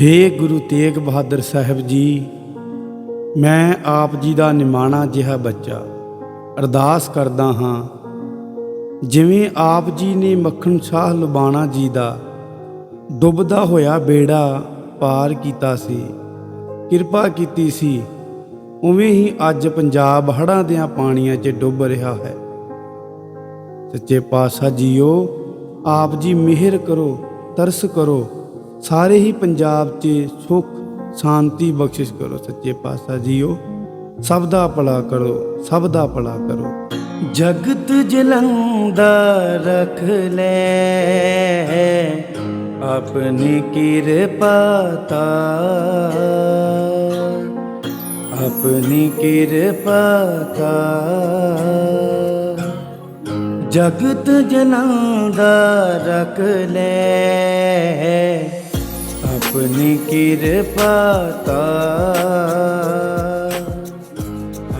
ਹੇ ਗੁਰੂ ਤੇਗ ਬਹਾਦਰ ਸਾਹਿਬ ਜੀ, ਮੈਂ ਆਪ ਜੀ ਦਾ ਨਿਮਾਣਾ ਜਿਹਾ ਬੱਚਾ ਅਰਦਾਸ ਕਰਦਾ ਹਾਂ, ਜਿਵੇਂ ਆਪ ਜੀ ਨੇ ਮੱਖਣ ਸ਼ਾਹ ਲੁਬਾਣਾ ਜੀ ਦਾ, ਡੁੱਬਦਾ ਹੋਇਆ ਬੇੜਾ ਪਾਰ ਕੀਤਾ ਸੀ, ਕਿਰਪਾ ਕੀਤੀ ਸੀ, ਉਵੇਂ ਹੀ ਅੱਜ ਪੰਜਾਬ ਹੜ੍ਹਾਂ ਦੇ ਪਾਣੀਆਂ 'ਚ ਡੁੱਬ ਰਿਹਾ ਹੈ। ਸੱਚੇ ਪਾਤਸ਼ਾਹ ਜੀਓ, ਆਪ ਜੀ ਮਿਹਰ ਕਰੋ, ਤਰਸ ਕਰੋ ਸਾਰੇ ਹੀ ਪੰਜਾਬ 'ਚ ਸੁਖ, ਸ਼ਾਂਤੀ ਬਖਸ਼ਿਸ਼ ਕਰੋ, ਸੱਚੇ ਪਾਤਸ਼ਾਹ ਜੀਓ। ਸਭ ਦਾ ਭਲਾ ਕਰੋ, ਸਭ ਦਾ ਭਲਾ ਕਰੋ। ਜਗਤ ਜਲੰਦਾ ਰਖ ਲੈ। ਆਪਣੀ ਕਿਰਪਾ ਤਾਰ ਆਪਣੀ ਕਿਰਪਾ ਤਾਰ ਜਗਤ ਜਨਾਂ ਦਾ ਰਖ ਲੈ। अपनी कृपा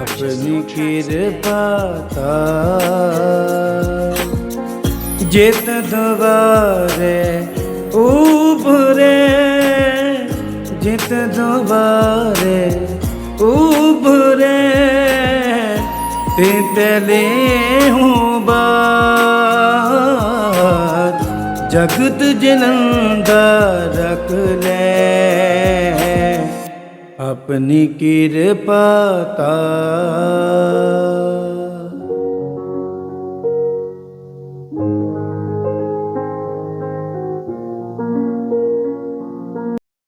अपनी कृपा जित दोबारे उभरे जित दोबारे उभरे तितले हूँ बा ਜਗਤ ਜਨੰਦਾ ਰਖ ਲੈ। ਆਪਣੀ ਕਿਰਪਾ ਤਾ